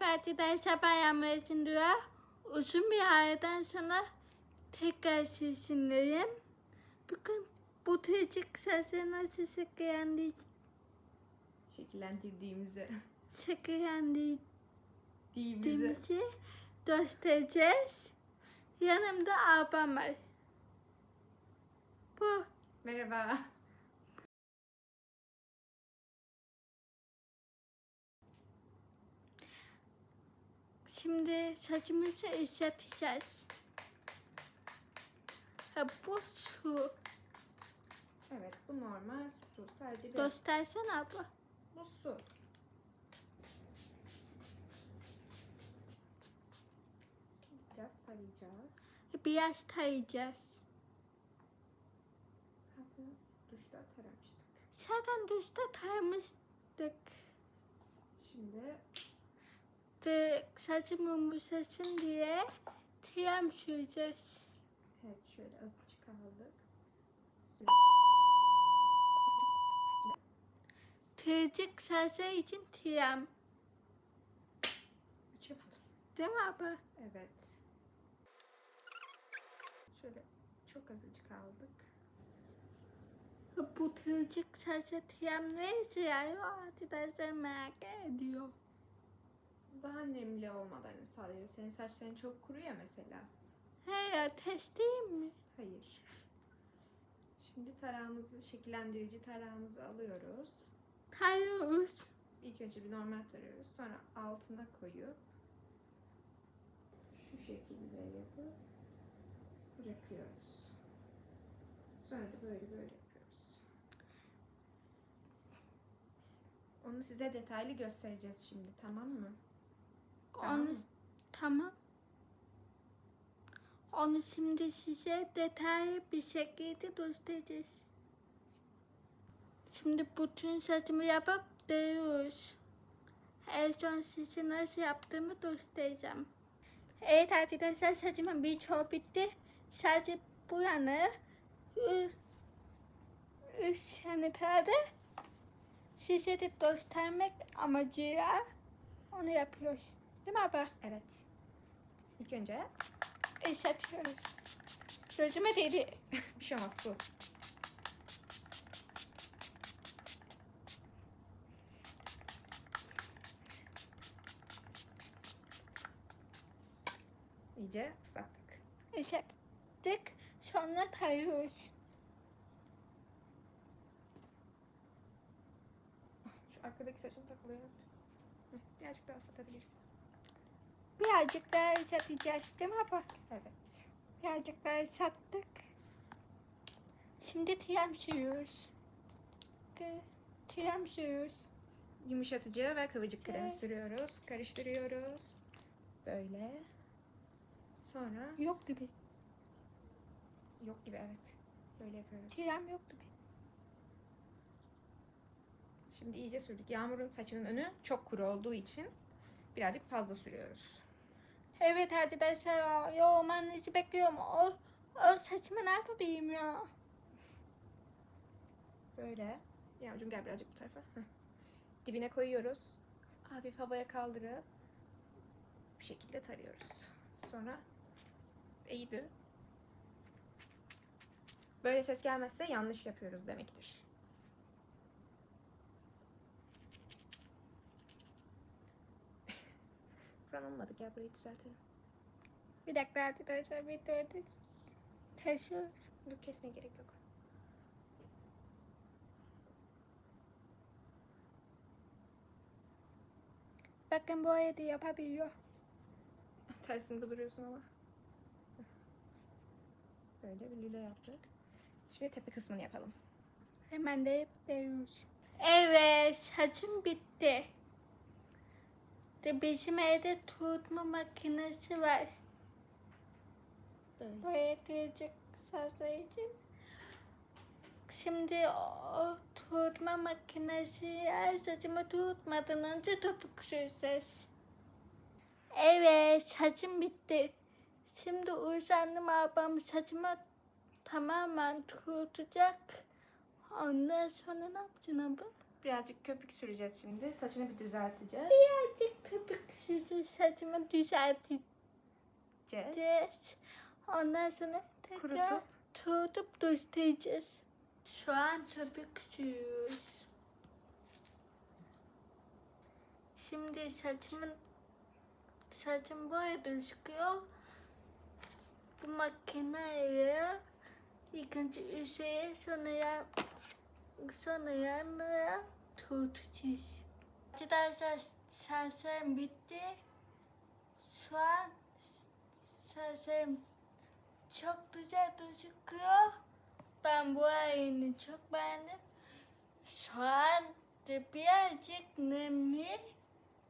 Merhaba arkadaşlar ben Yağmur Dura. Uzun bir aradan sonra tekrar sizinleyim. Bugün bu tecik sesi nasıl şekillendi, Şekillendirdiğimizi. şekillendirdiğimizi Diğimizi. göstereceğiz. Yanımda abam var. Bu Merhaba. Şimdi saçımızı ıslatacağız. Ha, bu su. Evet bu normal su. Sadece bir Göstersen abla. bu su. Biraz tarayacağız. Biraz tarayacağız. Zaten duşta taramıştık. Zaten duşta taramıştık. Şimdi De, saçım yumuşasın diye krem süreceğiz. evet şöyle azıcık aldık. Tırcık saçı için krem. Açamadım. Değil mi abla? Evet. Şöyle çok azıcık aldık. Bu tırcık saçı krem ne işe yarıyor? Arkadaşlar merak ediyor. Daha nemli olmadan sağlıyor. Senin saçların çok kuru ya mesela. He ya test değil mi? Hayır. Şimdi tarağımızı, şekillendirici tarağımızı alıyoruz. Tarıyoruz. İlk önce bir normal tarıyoruz. Sonra altına koyup şu şekilde yapıp bırakıyoruz. Sonra da böyle böyle yapıyoruz. Onu size detaylı göstereceğiz şimdi tamam mı? Onu tamam. Onu şimdi size detaylı bir şekilde göstereceğiz. Şimdi bütün saçımı yapıp deriyoruz. En son size nasıl yaptığımı göstereceğim. Evet arkadaşlar saçımın birçoğu bitti. Sadece bu yanı üst, üst yanı kaldı. Size de göstermek amacıyla onu yapıyoruz. Değil mi abla? Evet. İlk önce Işatıyoruz. Gözüme değdi. bir şey olmaz bu. İyice ıslattık. Işattık. Sonra tarıyoruz. Şu arkadaki saçım takılıyor Birazcık daha ıslatabiliriz. Birazcık daha ışatacağız değil mi abla? Evet. Birazcık daha ışattık. Şimdi tiyam sürüyoruz. K- Tiyam sürüyoruz. Yumuşatıcı ve kıvırcık kremi Evet. sürüyoruz. Karıştırıyoruz. Böyle. Sonra Yok gibi. yok gibi evet. Böyle yapıyoruz. Tiyam yok gibi. Şimdi iyice sürdük. Yağmur'un saçının önü çok kuru olduğu için birazcık fazla sürüyoruz. Evet arkadaşlar. Yormanızı bekliyorum. O, o saçma ne yapayım ya? Böyle. Yağmurcuğum gel birazcık bu tarafa. Dibine koyuyoruz. Hafif havaya kaldırıp bu şekilde tarıyoruz. Sonra eğip Böyle ses gelmezse yanlış yapıyoruz demektir. Olmadı. Gel burayı düzeltelim. Bir dakika arkadaşlar bir de taşıyoruz. Yok kesmeye gerek yok. Bakın bu arada yapabiliyor. Tersinde duruyorsun ama. Böyle bir lüle yaptık. Şimdi tepe kısmını yapalım. Hemen de yapıyoruz. Evet saçım bitti. De bizim evde tutma makinesi var. Böyle. Buraya kıyacak saçlar için. Şimdi o tutma makinesi her saçımı tutmadan önce topuk süreceğiz. Evet saçım bitti. Şimdi uzandım abam saçımı tamamen tutacak. Ondan sonra ne yapacaksın abla? Birazcık köpük süreceğiz şimdi. Saçını bir düzelteceğiz. Birazcık köpük süreceğiz. Saçımı düzelteceğiz. Ondan sonra tekrar kurutup göstereceğiz. Şu an köpük sürüyoruz. Şimdi saçımın saçım böyle gözüküyor. Bu makineyle ilk önce üzerine sonra yan, sonra yanlara tutacağız. Arkadaşlar saçım bitti. Şu an saçım çok güzel gözüküyor. Ben bu ayını çok beğendim. Şu an birazcık nemli.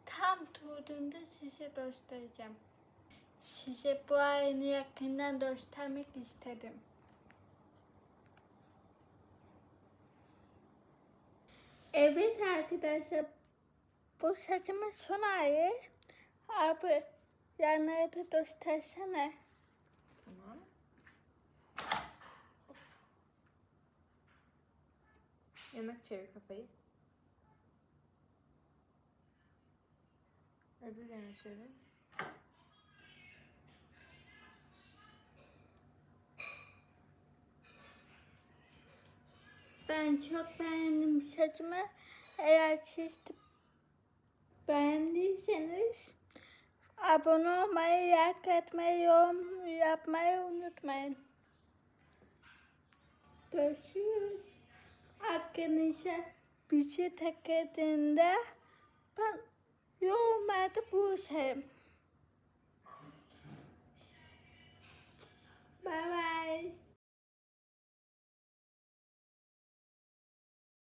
Tam tuttuğumda size göstereceğim. Size bu ayını yakından göstermek istedim. Evet arkadaşlar. Bu saçımın son hali. Abi yanları da göstersene. Tamam. Yanık çevir kafayı. Öbür yana çevir. Ben çok beğendim saçımı. Eğer siz beğendiyseniz abone olmayı, like etmeyi, yorum yapmayı unutmayın. Görüşürüz. Arkadaşlar bizi takıldığında ben yorumlarda buluşayım. Bye bye.